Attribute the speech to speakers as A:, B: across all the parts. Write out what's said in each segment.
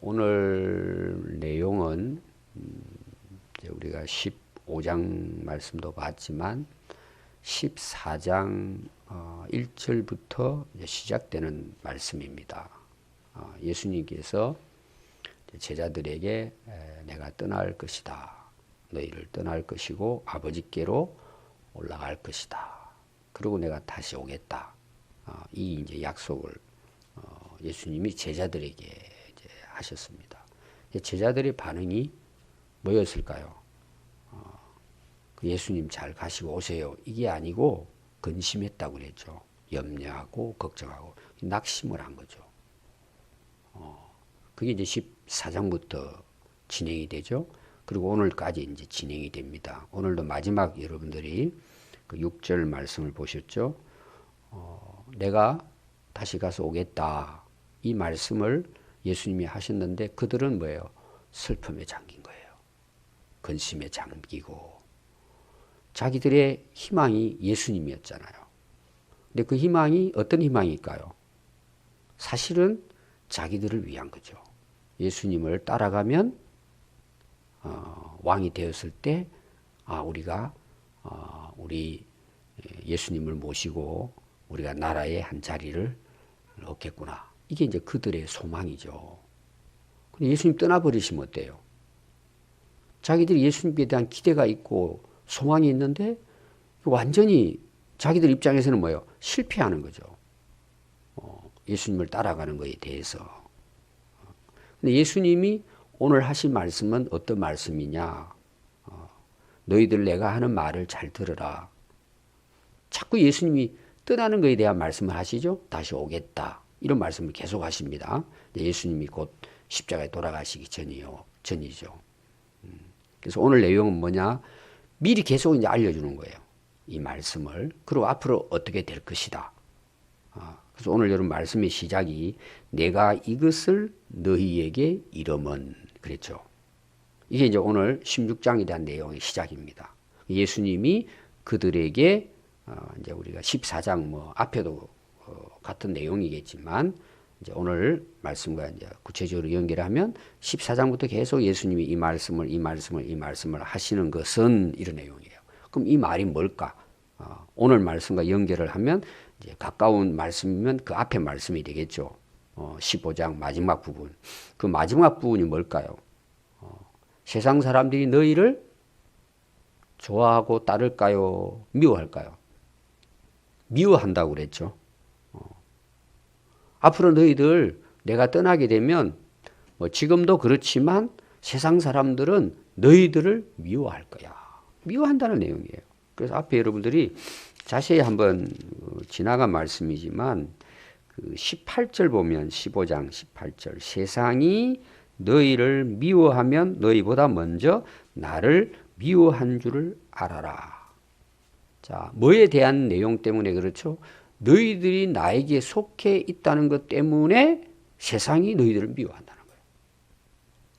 A: 오늘 내용은 음, 우리가 15장 말씀도 봤지만 14장 어, 1절부터 시작되는 말씀입니다. 어, 예수님께서 제자들에게 내가 떠날 것이다. 너희를 떠날 것이고 아버지께로 올라갈 것이다. 그리고 내가 다시 오겠다. 어, 이 이제 약속을 예수님이 제자들에게 하셨습니다. 제자들의 반응이 뭐였을까요? 어, 그 예수님 잘 가시고 오세요. 이게 아니고 근심했다고 그랬죠. 염려하고 걱정하고 낙심을 한 거죠. 어, 그게 이제 14장부터 진행이 되죠. 그리고 오늘까지 이제 진행이 됩니다. 오늘도 마지막 여러분들이 그 6절 말씀을 보셨죠. 어, 내가 다시 가서 오겠다. 이 말씀을 예수님이 하셨는데 그들은 뭐예요? 슬픔에 잠긴 거예요. 근심에 잠기고 자기들의 희망이 예수님이었잖아요. 근데 그 희망이 어떤 희망일까요? 사실은 자기들을 위한 거죠. 예수님을 따라가면 어, 왕이 되었을 때 아, 우리가 어, 우리 예수님을 모시고 우리가 나라의 한 자리를 얻겠구나. 이게 이제 그들의 소망이죠. 근데 예수님 떠나버리시면 어때요? 자기들이 예수님에 대한 기대가 있고 소망이 있는데 완전히 자기들 입장에서는 뭐예요? 실패하는 거죠. 어, 예수님을 따라가는 것에 대해서. 근데 예수님이 오늘 하신 말씀은 어떤 말씀이냐? 어, 너희들 내가 하는 말을 잘 들으라. 자꾸 예수님이 떠나는 것에 대한 말씀을 하시죠. 다시 오겠다. 이런 말씀을 계속 하십니다. 예수님이 곧 십자가에 돌아가시기 전이요, 전이죠. 음. 그래서 오늘 내용은 뭐냐? 미리 계속 이제 알려주는 거예요. 이 말씀을. 그리고 앞으로 어떻게 될 것이다. 아, 그래서 오늘 여러분 말씀의 시작이 내가 이것을 너희에게 이름은 그랬죠. 이게 이제 오늘 16장에 대한 내용의 시작입니다. 예수님이 그들에게 어, 이제 우리가 14장 뭐 앞에도 어, 같은 내용이겠지만 이제 오늘 말씀과 이제 구체적으로 연결하면 14장부터 계속 예수님이 이 말씀을 이 말씀을 이 말씀을 하시는 것은 이런 내용이에요. 그럼 이 말이 뭘까? 어, 오늘 말씀과 연결을 하면 이제 가까운 말씀이면 그 앞에 말씀이 되겠죠. 어, 15장 마지막 부분. 그 마지막 부분이 뭘까요? 어, 세상 사람들이 너희를 좋아하고 따를까요? 미워할까요? 미워한다고 그랬죠. 앞으로 너희들 내가 떠나게 되면 뭐 지금도 그렇지만 세상 사람들은 너희들을 미워할 거야. 미워한다는 내용이에요. 그래서 앞에 여러분들이 자세히 한번 어, 지나간 말씀이지만 그 18절 보면 15장 18절 세상이 너희를 미워하면 너희보다 먼저 나를 미워한 줄을 알아라. 자, 뭐에 대한 내용 때문에 그렇죠? 너희들이 나에게 속해 있다는 것 때문에 세상이 너희들을 미워한다는 거예요.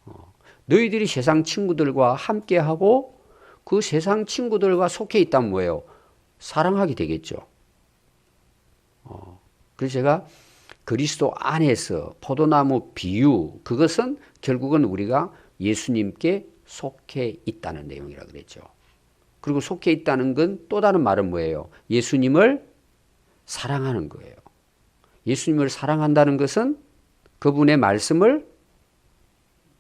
A: 어, 너희들이 세상 친구들과 함께하고 그 세상 친구들과 속해 있다면 뭐예요? 사랑하게 되겠죠. 어, 그래서 제가 그리스도 안에서 포도나무 비유, 그것은 결국은 우리가 예수님께 속해 있다는 내용이라 그랬죠. 그리고 속해 있다는 건 또 다른 말은 뭐예요? 예수님을 사랑하는 거예요. 예수님을 사랑한다는 것은 그분의 말씀을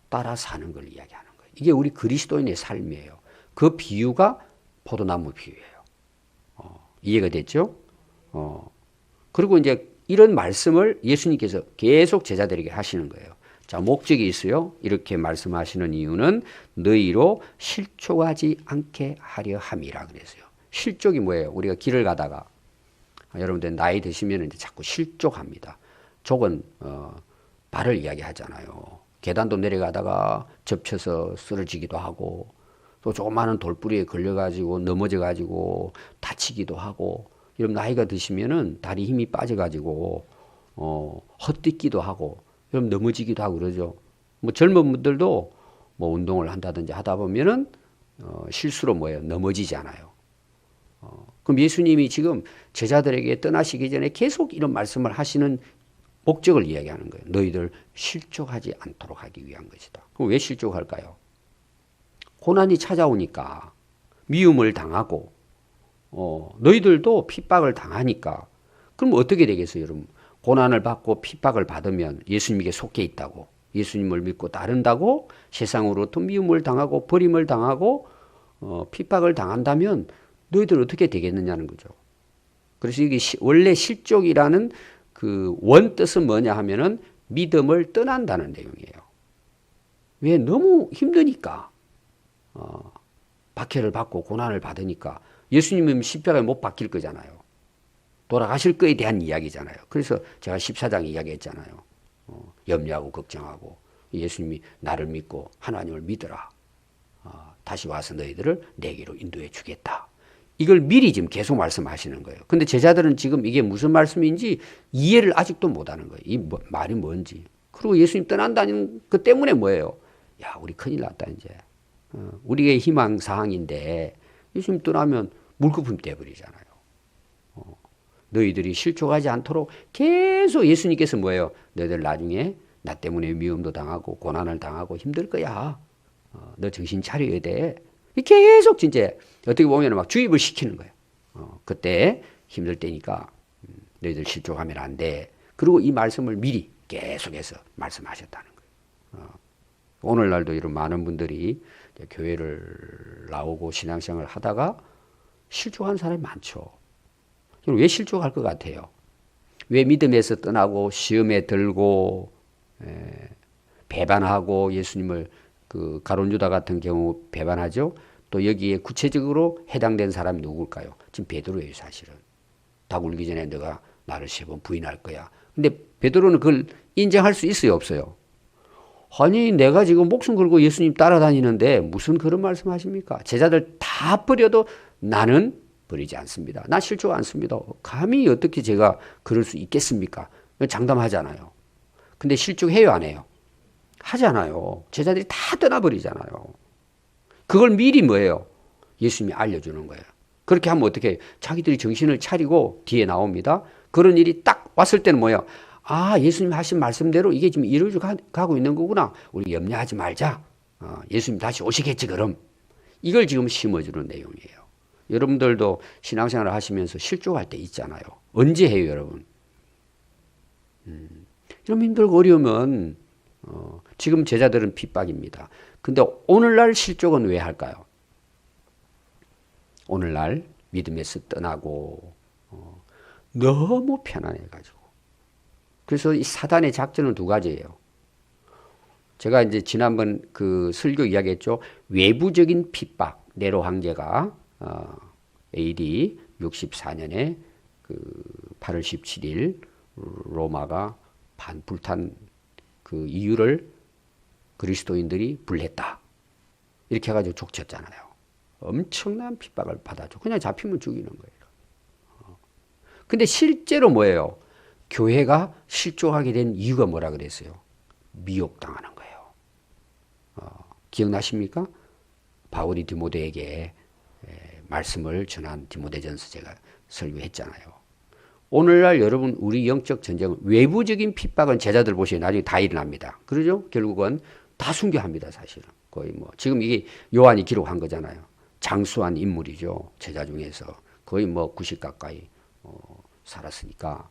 A: 따라 사는 걸 이야기하는 거예요. 이게 우리 그리스도인의 삶이에요. 그 비유가 포도나무 비유예요. 어, 이해가 됐죠? 어, 그리고 이제 이런 말씀을 예수님께서 계속 제자들에게 하시는 거예요. 자, 목적이 있어요. 이렇게 말씀하시는 이유는 너희로 실족하지 않게 하려 함이라 그랬어요. 실족이 뭐예요? 우리가 길을 가다가 아, 여러분들 나이 드시면 이제 자꾸 실족합니다. 족은 어, 발을 이야기하잖아요. 계단도 내려가다가 접혀서 쓰러지기도 하고 또 조그마한 돌뿌리에 걸려가지고 넘어져가지고 다치기도 하고 여러분 나이가 드시면은 다리 힘이 빠져가지고 어, 헛뛰기도 하고 여러분 넘어지기도 하고 그러죠. 뭐 젊은 분들도 뭐 운동을 한다든지 하다 보면은 어, 실수로 뭐예요 넘어지잖아요. 어, 그럼 예수님이 지금 제자들에게 떠나시기 전에 계속 이런 말씀을 하시는 목적을 이야기하는 거예요. 너희들 실족하지 않도록 하기 위한 것이다. 그럼 왜 실족할까요? 고난이 찾아오니까 미움을 당하고 어, 너희들도 핍박을 당하니까 그럼 어떻게 되겠어요, 여러분? 고난을 받고 핍박을 받으면 예수님에게 속해 있다고 예수님을 믿고 따른다고 세상으로부터 미움을 당하고 버림을 당하고 어, 핍박을 당한다면 너희들 어떻게 되겠느냐는 거죠. 그래서 이게 시, 원래 실족이라는 그 원뜻은 뭐냐 하면은 믿음을 떠난다는 내용이에요. 왜 너무 힘드니까 어, 박해를 받고 고난을 받으니까 예수님은 십자가에 못 박힐 거잖아요. 돌아가실 거에 대한 이야기잖아요. 그래서 제가 14장 이야기했잖아요. 어, 염려하고 걱정하고 예수님이 나를 믿고 하나님을 믿어라. 어, 다시 와서 너희들을 내게로 인도해 주겠다. 이걸 미리 지금 계속 말씀하시는 거예요. 근데 제자들은 지금 이게 무슨 말씀인지 이해를 아직도 못 하는 거예요. 이 뭐, 말이 뭔지. 그리고 예수님 떠난다는 그 때문에 뭐예요? 야, 우리 큰일 났다, 이제. 어, 우리의 희망 사항인데 예수님 떠나면 물거품 돼버리잖아요. 어, 너희들이 실족하지 않도록 계속 예수님께서 뭐예요? 너희들 나중에 나 때문에 미움도 당하고 고난을 당하고 힘들 거야. 어, 너 정신 차려야 돼. 계속 진짜 어떻게 보면 막 주입을 시키는 거예요. 어, 그때 힘들 때니까 음, 너희들 실족하면 안 돼. 그리고 이 말씀을 미리 계속해서 말씀하셨다는 거예요. 어, 오늘날도 이런 많은 분들이 교회를 나오고 신앙생활을 하다가 실족한 사람이 많죠. 왜 실족할 것 같아요? 왜 믿음에서 떠나고 시험에 들고 에, 배반하고 예수님을 그 가론유다 같은 경우 배반하죠. 또 여기에 구체적으로 해당된 사람이 누굴까요? 지금 베드로예요, 사실은. 닭 울기 전에 너가 나를 세 번 부인할 거야. 근데 베드로는 그걸 인정할 수 있어요, 없어요? 아니, 내가 지금 목숨 걸고 예수님 따라다니는데 무슨 그런 말씀 하십니까? 제자들 다 버려도 나는 버리지 않습니다. 나 실족 않습니다. 감히 어떻게 제가 그럴 수 있겠습니까? 장담하잖아요. 근데 실족해요, 안 해요? 하잖아요. 제자들이 다 떠나버리잖아요. 그걸 미리 뭐예요? 예수님이 알려주는 거예요. 그렇게 하면 어떻게 자기들이 정신을 차리고 뒤에 나옵니다. 그런 일이 딱 왔을 때는 뭐예요? 아, 예수님 하신 말씀대로 이게 지금 이루어져 가고 있는 거구나. 우리 염려하지 말자. 어, 예수님 다시 오시겠지, 그럼. 이걸 지금 심어주는 내용이에요. 여러분들도 신앙생활을 하시면서 실족할 때 있잖아요. 언제 해요, 여러분? 음, 좀 힘들고 어려우면 어, 지금 제자들은 핍박입니다. 근데 오늘날 실족은 왜 할까요? 오늘날 믿음에서 떠나고 어, 너무 편안해가지고 그래서 이 사단의 작전은 두 가지예요. 제가 이제 지난번 그 설교 이야기했죠. 외부적인 핍박 네로 황제가 어, AD 64년에 그 8월 17일 로마가 반불탄 그 이유를 그리스도인들이 불했다. 이렇게 해가지고 족쳤잖아요. 엄청난 핍박을 받아줘. 그냥 잡히면 죽이는 거예요. 어. 근데 실제로 뭐예요? 교회가 실종하게 된 이유가 뭐라 그랬어요? 미혹당하는 거예요. 어, 기억나십니까? 바울이 디모데에게 말씀을 전한 디모데전서 제가 설교했잖아요. 오늘날 여러분 우리 영적 전쟁은 외부적인 핍박은 제자들 보시면 나중에 다 일어납니다. 그러죠? 결국은 다 순교합니다, 사실은. 거의 뭐 지금 이게 요한이 기록한 거잖아요. 장수한 인물이죠. 제자 중에서 거의 뭐 90 가까이 어, 살았으니까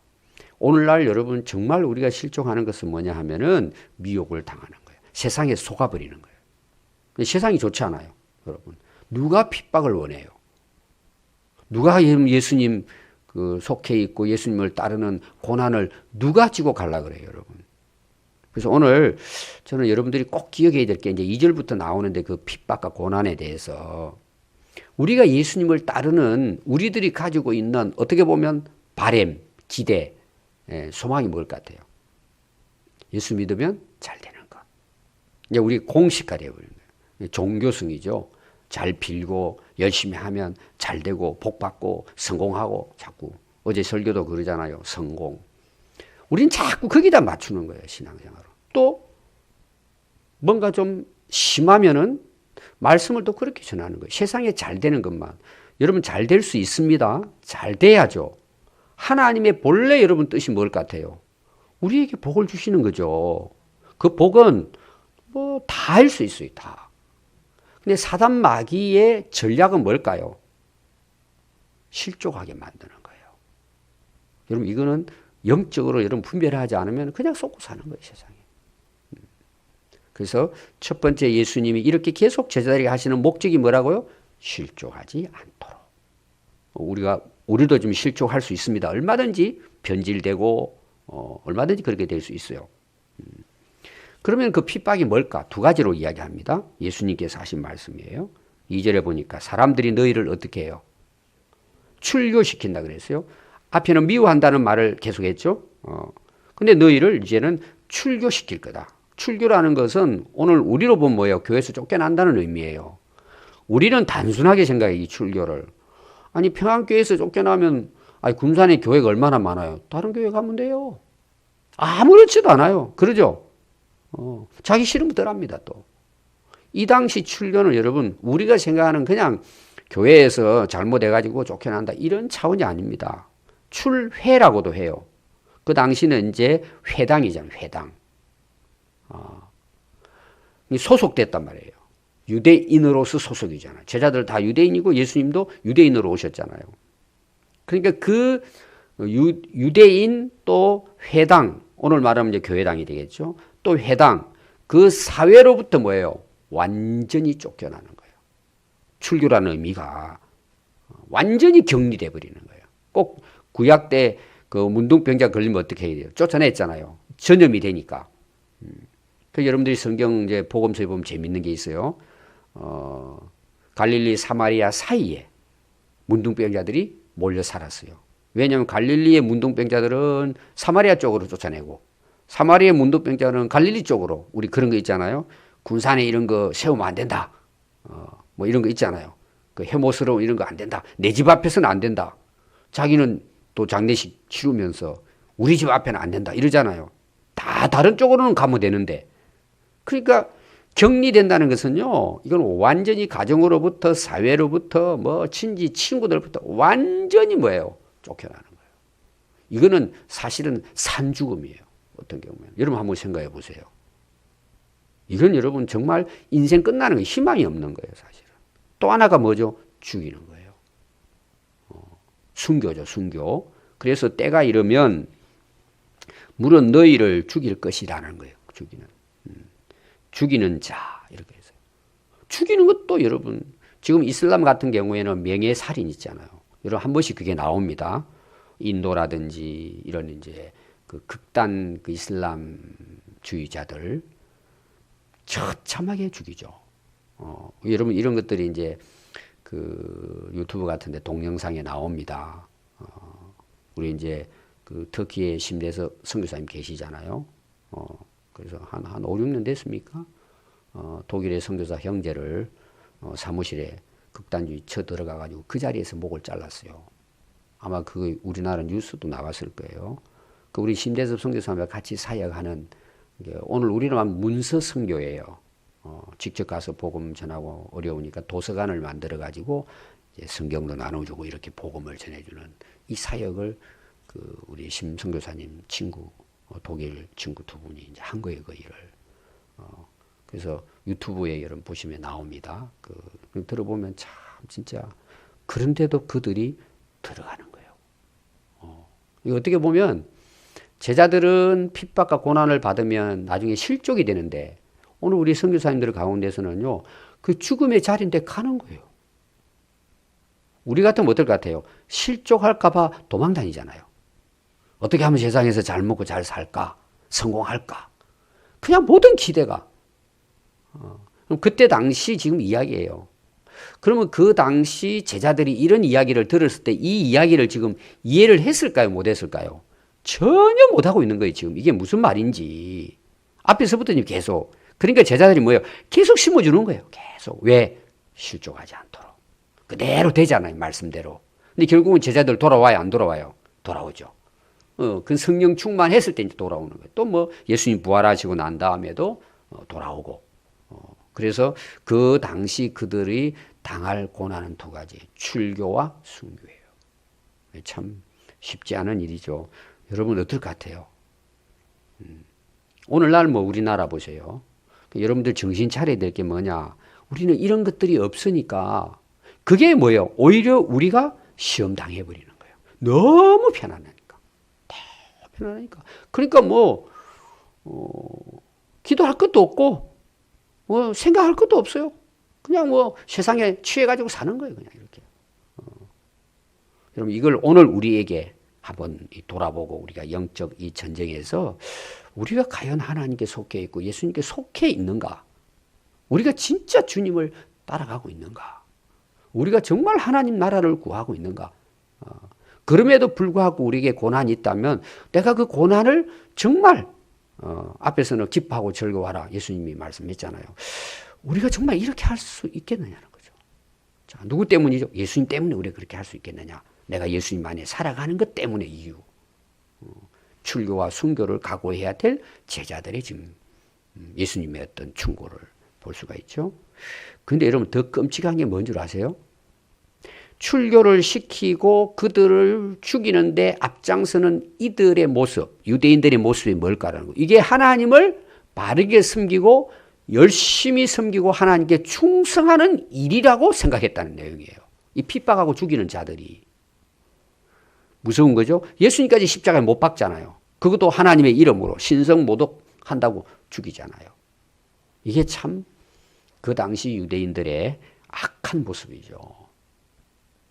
A: 오늘날 여러분 정말 우리가 실종하는 것은 뭐냐 하면은 미혹을 당하는 거예요. 세상에 속아버리는 거예요. 세상이 좋지 않아요, 여러분. 누가 핍박을 원해요? 누가 예수님 그 속해 있고 예수님을 따르는 고난을 누가 지고 갈라 그래요, 여러분. 그래서 오늘 저는 여러분들이 꼭 기억해야 될 게 이제 2절부터 나오는데 그 핍박과 고난에 대해서 우리가 예수님을 따르는 우리들이 가지고 있는 어떻게 보면 바램, 기대, 예, 소망이 뭘것 같아요? 예수 믿으면 잘 되는 것. 이제 우리 공식화 되어버린 거예요. 종교성이죠. 잘 빌고 열심히 하면 잘 되고 복 받고 성공하고 자꾸 어제 설교도 그러잖아요. 성공. 우린 자꾸 거기다 맞추는 거예요. 신앙생활로. 또 뭔가 좀 심하면은 말씀을 또 그렇게 전하는 거예요. 세상에 잘 되는 것만. 여러분 잘 될 수 있습니다. 잘 돼야죠. 하나님의 본래 여러분 뜻이 뭘 같아요? 우리에게 복을 주시는 거죠. 그 복은 뭐 다 할 수 있어요, 다. 근데 사단 마귀의 전략은 뭘까요? 실족하게 만드는 거예요. 여러분, 이거는 영적으로 여러분 분별하지 않으면 그냥 속고 사는 거예요, 세상에. 음. 그래서 첫 번째 예수님이 이렇게 계속 제자들에게 하시는 목적이 뭐라고요? 실족하지 않도록. 우리가 우리도 좀 실족할 수 있습니다. 얼마든지 변질되고 어, 얼마든지 그렇게 될 수 있어요. 음. 그러면 그 핍박이 뭘까? 두 가지로 이야기합니다. 예수님께서 하신 말씀이에요. 2절에 보니까 사람들이 너희를 어떻게 해요? 출교시킨다 그랬어요. 앞에는 미워한다는 말을 계속했죠. 어. 근데 너희를 이제는 출교시킬 거다. 출교라는 것은 오늘 우리로 보면 뭐예요? 교회에서 쫓겨난다는 의미예요. 우리는 단순하게 생각해 이 출교를. 아니 평안교회에서 쫓겨나면 아니 군산에 교회가 얼마나 많아요. 다른 교회 가면 돼요. 아무렇지도 않아요. 그러죠? 어, 자기 싫으면 떠납니다 또. 이 당시 출교는 여러분 우리가 생각하는 그냥 교회에서 잘못해가지고 쫓겨난다 이런 차원이 아닙니다. 출회라고도 해요. 그 당시는 이제 회당이잖아요. 회당. 어, 소속됐단 말이에요. 유대인으로서 소속이잖아요. 제자들 다 유대인이고 예수님도 유대인으로 오셨잖아요. 그러니까 그 유, 유대인 또 회당, 오늘 말하면 이제 교회당이 되겠죠. 또 회당, 그 사회로부터 뭐예요? 완전히 쫓겨나는 거예요. 출교라는 의미가 완전히 격리돼 버리는 거예요. 꼭 구약 때 그 문둥병자 걸리면 어떻게 해야 돼요? 쫓아냈잖아요. 전염이 되니까. 음. 그 여러분들이 성경 이제 복음서에 보면 재밌는 게 있어요. 어, 갈릴리 사마리아 사이에 문둥병자들이 몰려 살았어요. 왜냐하면 갈릴리의 문둥병자들은 사마리아 쪽으로 쫓아내고 사마리아 문둥병자는 갈릴리 쪽으로 우리 그런 거 있잖아요. 군산에 이런 거 세우면 안 된다. 어, 뭐 이런 거 있잖아요. 그 해모스러운 이런 거 안 된다. 내 집 앞에서는 안 된다. 자기는 또 장례식 치르면서 우리 집 앞에는 안 된다. 이러잖아요. 다 다른 쪽으로는 가면 되는데. 그러니까 격리된다는 것은요, 이건 완전히 가정으로부터 사회로부터 뭐 친지 친구들부터 완전히 뭐예요? 쫓겨나는 거예요. 이거는 사실은 산죽음이에요. 어떤 경우에는. 여러분 한번 생각해 보세요. 이건 여러분 정말 인생 끝나는 거 희망이 없는 거예요, 사실은. 또 하나가 뭐죠? 죽이는 거예요. 어, 순교죠, 순교. 그래서 때가 이르면 물은 너희를 죽일 것이라는 거예요, 죽이는. 음. 죽이는 자, 이렇게 해서. 죽이는 것도 여러분, 지금 이슬람 같은 경우에는 명예 살인 있잖아요. 여러분 한 번씩 그게 나옵니다. 인도라든지 이런 이제 그 극단 그 이슬람주의자들 처참하게 죽이죠. 어, 여러분 이런 것들이 이제 그 유튜브 같은데 동영상에 나옵니다. 어, 우리 이제 그 터키의 심대에서 선교사님 계시잖아요. 어, 그래서 한, 한 5, 6년 됐습니까? 어, 독일의 선교사 형제를 어, 사무실에 극단주의 쳐 들어가가지고 그 자리에서 목을 잘랐어요. 아마 그 우리나라 뉴스도 나왔을 거예요. 그 우리 심대섭 선교사님과 같이 사역하는 오늘 우리는 문서 선교예요. 어, 직접 가서 복음 전하고 어려우니까 도서관을 만들어 가지고 성경도 나눠주고 이렇게 복음을 전해주는 이 사역을 그 우리 심 선교사님 친구 어, 독일 친구 두 분이 이제 한 거예요 그 일을. 어, 그래서 유튜브에 여러분 보시면 나옵니다. 그, 그 들어보면 참 진짜 그런데도 그들이 들어가는 거예요. 어, 어떻게 보면 제자들은 핍박과 고난을 받으면 나중에 실족이 되는데 오늘 우리 선교사님들 가운데서는요 그 죽음의 자리인데 가는 거예요. 우리 같으면 어떨 것 같아요? 실족할까봐 도망 다니잖아요. 어떻게 하면 세상에서 잘 먹고 잘 살까? 성공할까? 그냥 모든 기대가. 어, 그때 당시 지금 이야기예요. 그러면 그 당시 제자들이 이런 이야기를 들었을 때 이 이야기를 지금 이해를 했을까요? 못했을까요? 전혀 못하고 있는 거예요, 지금. 이게 무슨 말인지. 앞에서부터 계속. 그러니까 제자들이 뭐예요? 계속 심어주는 거예요. 계속. 왜? 실족하지 않도록. 그대로 되잖아요, 말씀대로. 근데 결국은 제자들 돌아와요, 안 돌아와요? 돌아오죠. 어, 그 성령 충만했을 때 이제 돌아오는 거예요. 또 뭐 예수님 부활하시고 난 다음에도 어, 돌아오고. 어, 그래서 그 당시 그들이 당할 고난은 두 가지. 출교와 순교예요. 참 쉽지 않은 일이죠. 여러분 어떨 것 같아요? 음. 오늘날 뭐 우리나라 보세요. 여러분들 정신 차려야 될 게 뭐냐. 우리는 이런 것들이 없으니까 그게 뭐예요? 오히려 우리가 시험 당해버리는 거예요. 너무 편안하니까. 너무 편안하니까. 그러니까 뭐, 어, 기도할 것도 없고, 뭐 생각할 것도 없어요. 그냥 뭐 세상에 취해가지고 사는 거예요. 그냥 이렇게. 어. 여러분 이걸 오늘 우리에게 한번 돌아보고 우리가 영적 이 전쟁에서 우리가 과연 하나님께 속해 있고 예수님께 속해 있는가? 우리가 진짜 주님을 따라가고 있는가? 우리가 정말 하나님 나라를 구하고 있는가? 어, 그럼에도 불구하고 우리에게 고난이 있다면 내가 그 고난을 정말 어, 앞에서는 기뻐하고 즐거워하라 예수님이 말씀했잖아요. 우리가 정말 이렇게 할 수 있겠느냐는 거죠. 자, 누구 때문이죠? 예수님 때문에 우리가 그렇게 할 수 있겠느냐? 내가 예수님 안에 살아가는 것 때문에 이유. 어, 출교와 순교를 각오해야 될 제자들의 지금 음, 예수님의 어떤 충고를 볼 수가 있죠. 근데 여러분 더 끔찍한 게 뭔 줄 아세요? 출교를 시키고 그들을 죽이는데 앞장서는 이들의 모습, 유대인들의 모습이 뭘까라는 거. 이게 하나님을 바르게 섬기고 열심히 섬기고 하나님께 충성하는 일이라고 생각했다는 내용이에요. 이 핍박하고 죽이는 자들이. 무서운 거죠. 예수님까지 십자가에 못 박잖아요. 그것도 하나님의 이름으로 신성 모독한다고 죽이잖아요. 이게 참 그 당시 유대인들의 악한 모습이죠.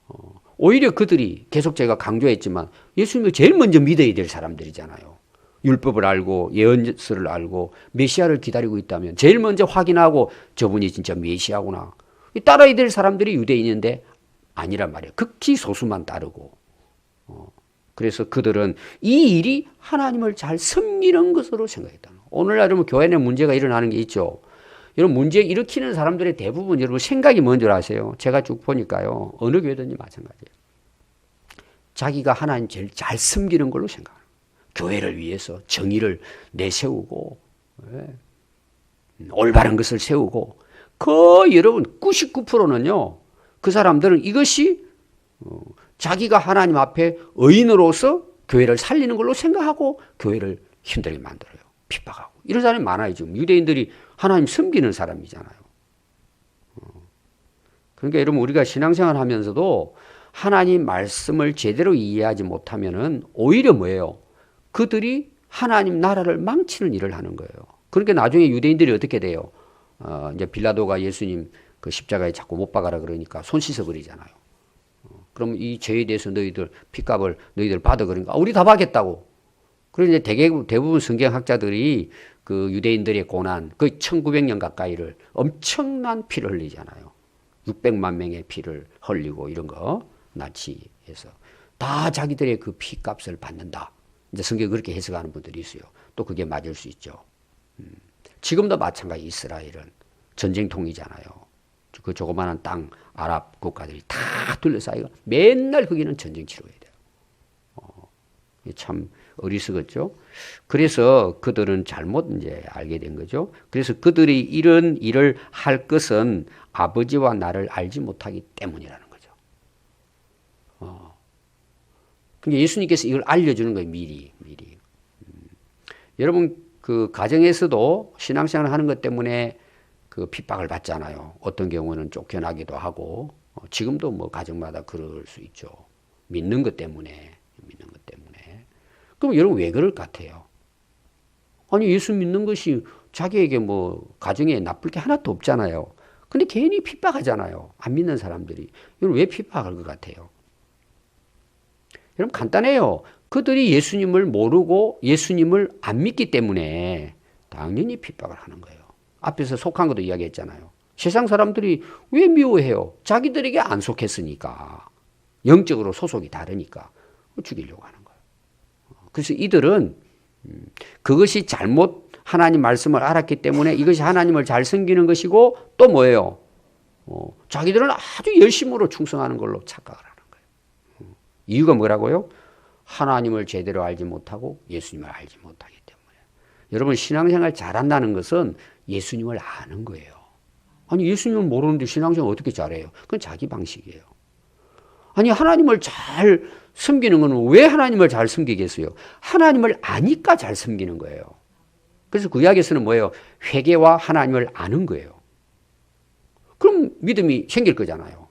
A: 어, 오히려 그들이 계속 제가 강조했지만 예수님을 제일 먼저 믿어야 될 사람들이잖아요. 율법을 알고 예언서를 알고 메시아를 기다리고 있다면 제일 먼저 확인하고 저분이 진짜 메시아구나. 따라야 될 사람들이 유대인인데 아니란 말이에요. 극히 소수만 따르고. 어, 그래서 그들은 이 일이 하나님을 잘 섬기는 것으로 생각했다. 오늘날 여러분 교회 내 문제가 일어나는 게 있죠. 여러분 문제 일으키는 사람들의 대부분 여러분 생각이 뭔 줄 아세요? 제가 쭉 보니까요. 어느 교회든지 마찬가지예요. 자기가 하나님 제일 잘 섬기는 걸로 생각해요. 교회를 위해서 정의를 내세우고 네. 올바른 것을 세우고 그 여러분 99%는요. 그 사람들은 이것이 어, 자기가 하나님 앞에 의인으로서 교회를 살리는 걸로 생각하고 교회를 힘들게 만들어요. 핍박하고. 이런 사람이 많아요. 지금 유대인들이 하나님 섬기는 사람이잖아요. 어. 그러니까 여러분 우리가 신앙생활 하면서도 하나님 말씀을 제대로 이해하지 못하면은 오히려 뭐예요? 그들이 하나님 나라를 망치는 일을 하는 거예요. 그러니까 나중에 유대인들이 어떻게 돼요? 어, 이제 빌라도가 예수님 그 십자가에 자꾸 못 박아라 그러니까 손 씻어 버리잖아요. 어, 그럼 이 죄에 대해서 너희들 핏값을 너희들 받아 그러니까 우리 다 받겠다고. 이제 대개, 대부분 성경학자들이 그 유대인들의 고난, 그 1900년 가까이를 엄청난 피를 흘리잖아요. 600만 명의 피를 흘리고 이런 거, 나치에서. 다 자기들의 그 피값을 받는다. 이제 성경 그렇게 해석하는 분들이 있어요. 또 그게 맞을 수 있죠. 음. 지금도 마찬가지 이스라엘은 전쟁통이잖아요. 그 조그마한 땅, 아랍 국가들이 다 둘러싸이고 맨날 거기는 전쟁 치러야 돼요. 어, 참 어리석었죠. 그래서 그들은 잘못 이제 알게 된 거죠. 그래서 그들이 이런 일을 할 것은 아버지와 나를 알지 못하기 때문이라는 거죠. 어. 그러니까 예수님께서 이걸 알려주는 거예요. 미리, 미리. 음. 여러분 그 가정에서도 신앙생활 하는 것 때문에 그 핍박을 받잖아요. 어떤 경우는 쫓겨나기도 하고 어, 지금도 뭐 가정마다 그럴 수 있죠. 믿는 것 때문에 믿는 것 때문에. 그럼 여러분 왜 그럴 것 같아요? 아니 예수 믿는 것이 자기에게 뭐 가정에 나쁠 게 하나도 없잖아요. 근데 괜히 핍박하잖아요. 안 믿는 사람들이. 여러분 왜 핍박할 것 같아요? 여러분 간단해요. 그들이 예수님을 모르고 예수님을 안 믿기 때문에 당연히 핍박을 하는 거예요. 앞에서 속한 것도 이야기했잖아요. 세상 사람들이 왜 미워해요? 자기들에게 안 속했으니까. 영적으로 소속이 다르니까 죽이려고 하는 거예요. 그래서 이들은 음, 그것이 잘못 하나님 말씀을 알았기 때문에 이것이 하나님을 잘 섬기는 것이고 또 뭐예요? 어, 자기들은 아주 열심으로 충성하는 걸로 착각을 하는 거예요. 음, 이유가 뭐라고요? 하나님을 제대로 알지 못하고 예수님을 알지 못하기 때문에. 여러분 신앙생활 잘한다는 것은 예수님을 아는 거예요. 아니 예수님을 모르는데 신앙생활 어떻게 잘해요? 그건 자기 방식이에요. 아니 하나님을 잘 섬기는 것은 왜 하나님을 잘 섬기겠어요? 하나님을 아니까 잘 섬기는 거예요. 그래서 구약에서는 뭐예요? 회개와 하나님을 아는 거예요. 그럼 믿음이 생길 거잖아요.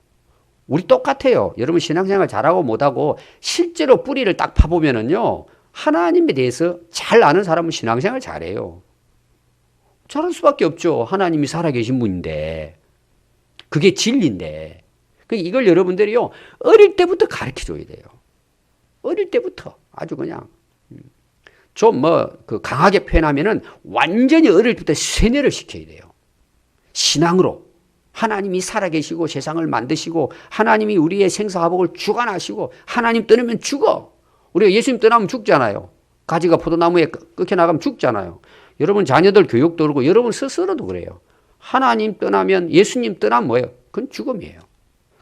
A: 우리 똑같아요. 여러분 신앙생활 잘하고 못하고 실제로 뿌리를 딱 파보면은요. 하나님에 대해서 잘 아는 사람은 신앙생활 잘해요. 잘할 수밖에 없죠. 하나님이 살아계신 분인데. 그게 진리인데. 그 이걸 여러분들이요. 어릴 때부터 가르쳐 줘야 돼요. 어릴 때부터. 아주 그냥. 음. 좀뭐 그 강하게 표현하면은 완전히 어릴 때부터 세뇌를 시켜야 돼요. 신앙으로. 하나님이 살아계시고 세상을 만드시고 하나님이 우리의 생사화복을 주관하시고 하나님 떠나면 죽어. 우리가 예수님 떠나면 죽잖아요. 가지가 포도나무에 끊겨 나가면 죽잖아요. 여러분 자녀들 교육도 그렇고 여러분 스스로도 그래요. 하나님 떠나면 예수님 떠나면 뭐예요? 그건 죽음이에요.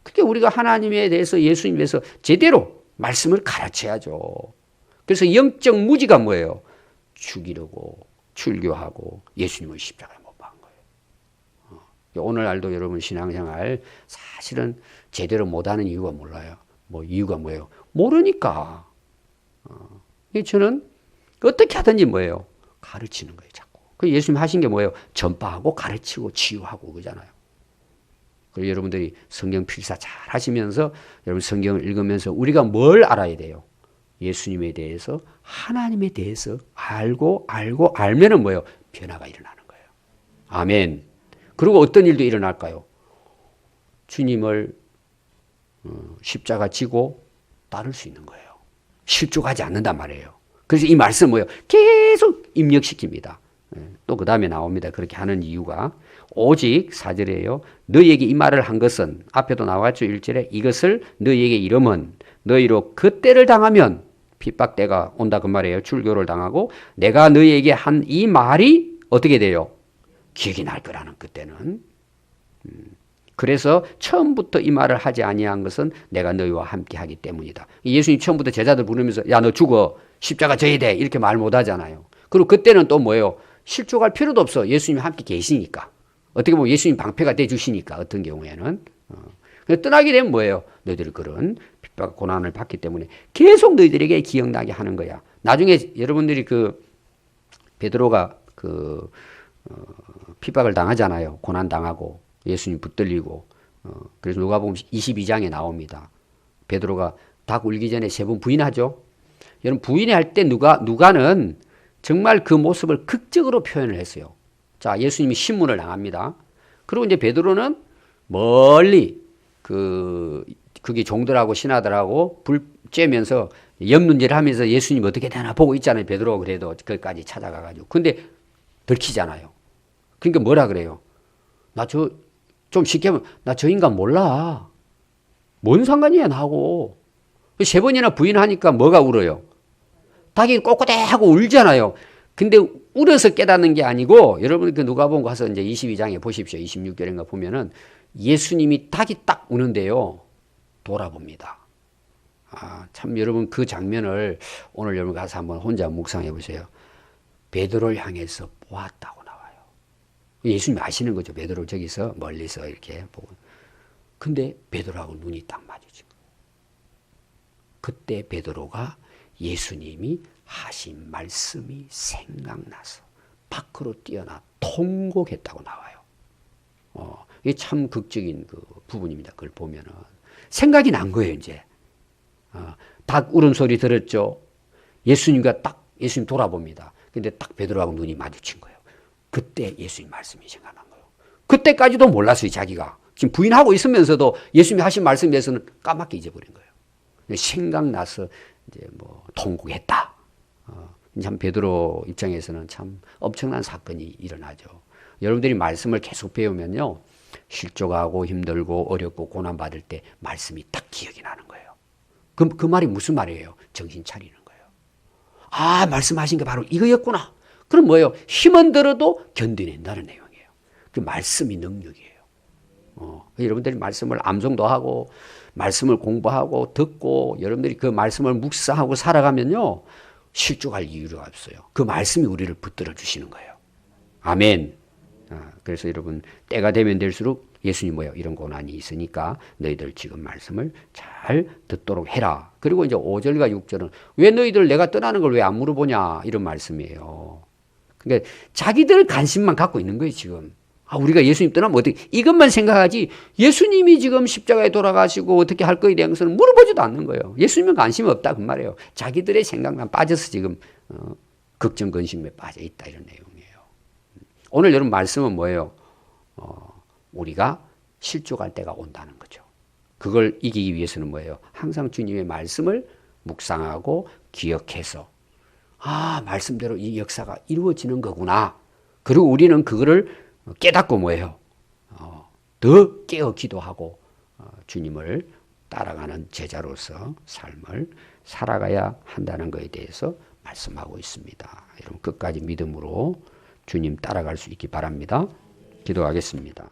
A: 그게 우리가 하나님에 대해서 예수님에 대해서 제대로 말씀을 가르쳐야죠. 그래서 영적 무지가 뭐예요? 죽이려고 출교하고 예수님을 십자가에 못 박은 거예요. 어. 오늘날도 여러분 신앙생활 사실은 제대로 못하는 이유가 몰라요. 뭐 이유가 뭐예요? 모르니까. 어. 저는 어떻게 하든지 뭐예요? 가르치는 거예요, 자꾸. 그 예수님 하신 게 뭐예요? 전파하고 가르치고 치유하고 그잖아요. 그리고 여러분들이 성경 필사 잘 하시면서 여러분 성경을 읽으면서 우리가 뭘 알아야 돼요? 예수님에 대해서 하나님에 대해서 알고 알고 알면은 뭐예요? 변화가 일어나는 거예요. 아멘. 그리고 어떤 일도 일어날까요? 주님을 어, 십자가 지고 따를 수 있는 거예요. 실족하지 않는단 말이에요. 그래서 이 말씀 뭐예요? 계속 입력시킵니다. 예, 또그 다음에 나옵니다. 그렇게 하는 이유가 오직 사절에요. 너희에게 이 말을 한 것은 앞에도 나왔죠. 1절에 이것을 너희에게 이름은 너희로 그때를 당하면 핍박 때가 온다 그 말이에요. 출교를 당하고 내가 너희에게 한 이 말이 어떻게 돼요? 기억이 날 거라는 그때는. 음. 그래서 처음부터 이 말을 하지 아니한 것은 내가 너희와 함께 하기 때문이다. 예수님 처음부터 제자들 부르면서 야 너 죽어 십자가 져야 돼 이렇게 말 못 하잖아요. 그리고 그때는 또 뭐예요? 실족할 필요도 없어. 예수님이 함께 계시니까. 어떻게 보면 예수님 방패가 돼 주시니까 어떤 경우에는 어. 떠나게 되면 뭐예요? 너희들이 그런 고난을 받기 때문에 계속 너희들에게 기억나게 하는 거야. 나중에 여러분들이 그 베드로가 그 어, 핍박을 당하잖아요. 고난 당하고 예수님 붙들리고 어, 그래서 누가 보면 22장에 나옵니다. 베드로가 닭 울기 전에 세 번 부인하죠. 여러분 부인할 때 누가 누가는 정말 그 모습을 극적으로 표현을 했어요. 자, 예수님이 신문을 당합니다. 그리고 이제 베드로는 멀리 그 그게 종들하고 신하들하고 불 쬐면서 염문제를 하면서 예수님 어떻게 되나 보고 있잖아요. 베드로가 그래도 거기까지 찾아가 가지고. 근데 들키잖아요. 그러니까 뭐라 그래요? 나 저 좀 쉽게 하면 나 저 인간 몰라. 뭔 상관이야 나하고. 세 번이나 부인하니까 뭐가 울어요? 닭이 꼿꼿하고 울잖아요. 근데 울어서 깨닫는 게 아니고 여러분 그 누가복음 가서 이제 22장에 보십시오. 26절인가 보면은 예수님이 닭이 딱 우는데요. 돌아봅니다. 아, 참 여러분 그 장면을 오늘 여러분 가서 한번 혼자 묵상해 보세요. 베드로를 향해서 보았다고. 예수님이 아시는 거죠. 베드로 저기서 멀리서 이렇게 보고. 근데 베드로하고 눈이 딱 마주친 거예요. 그때 베드로가 예수님이 하신 말씀이 생각나서 밖으로 뛰어나 통곡했다고 나와요. 어, 이게 참 극적인 그 부분입니다. 그걸 보면은. 생각이 난 거예요, 이제. 어, 닭 울음소리 들었죠? 예수님과 딱 예수님 돌아봅니다. 근데 딱 베드로하고 눈이 마주친 거예요. 그때 예수님 말씀이 생각난 거예요. 그때까지도 몰랐어요, 자기가. 지금 부인하고 있으면서도 예수님이 하신 말씀에 대해서는 까맣게 잊어버린 거예요. 생각나서 이제 뭐 통곡했다. 어, 참 베드로 입장에서는 참 엄청난 사건이 일어나죠. 여러분들이 말씀을 계속 배우면요. 실족하고 힘들고 어렵고 고난받을 때 말씀이 딱 기억이 나는 거예요. 그, 그 말이 무슨 말이에요? 정신 차리는 거예요. 아, 말씀하신 게 바로 이거였구나. 그럼 뭐예요? 힘은 들어도 견뎌낸다는 내용이에요. 그 말씀이 능력이에요. 어, 여러분들이 말씀을 암송도 하고 말씀을 공부하고 듣고 여러분들이 그 말씀을 묵상하고 살아가면요. 실족할 이유가 없어요. 그 말씀이 우리를 붙들어 주시는 거예요. 아멘. 아, 그래서 여러분 때가 되면 될수록 예수님 뭐요 이런 고난이 있으니까 너희들 지금 말씀을 잘 듣도록 해라. 그리고 이제 5절과 6절은 왜 너희들 내가 떠나는 걸 왜 안 물어보냐 이런 말씀이에요. 그러니까 자기들 관심만 갖고 있는 거예요, 지금. 아, 우리가 예수님 떠나면 어떻게, 이것만 생각하지, 예수님이 지금 십자가에 돌아가시고 어떻게 할 거에 대해서는 물어보지도 않는 거예요. 예수님은 관심이 없다, 그 말이에요. 자기들의 생각만 빠져서 지금, 어, 걱정, 근심에 빠져 있다, 이런 내용이에요. 오늘 여러분 말씀은 뭐예요? 어, 우리가 실족할 때가 온다는 거죠. 그걸 이기기 위해서는 뭐예요? 항상 주님의 말씀을 묵상하고 기억해서, 아, 말씀대로 이 역사가 이루어지는 거구나. 그리고 우리는 그거를 깨닫고 뭐예요? 어, 더 깨어 기도하고 어, 주님을 따라가는 제자로서 삶을 살아가야 한다는 것에 대해서 말씀하고 있습니다. 여러분 끝까지 믿음으로 주님 따라갈 수 있기 바랍니다. 기도하겠습니다.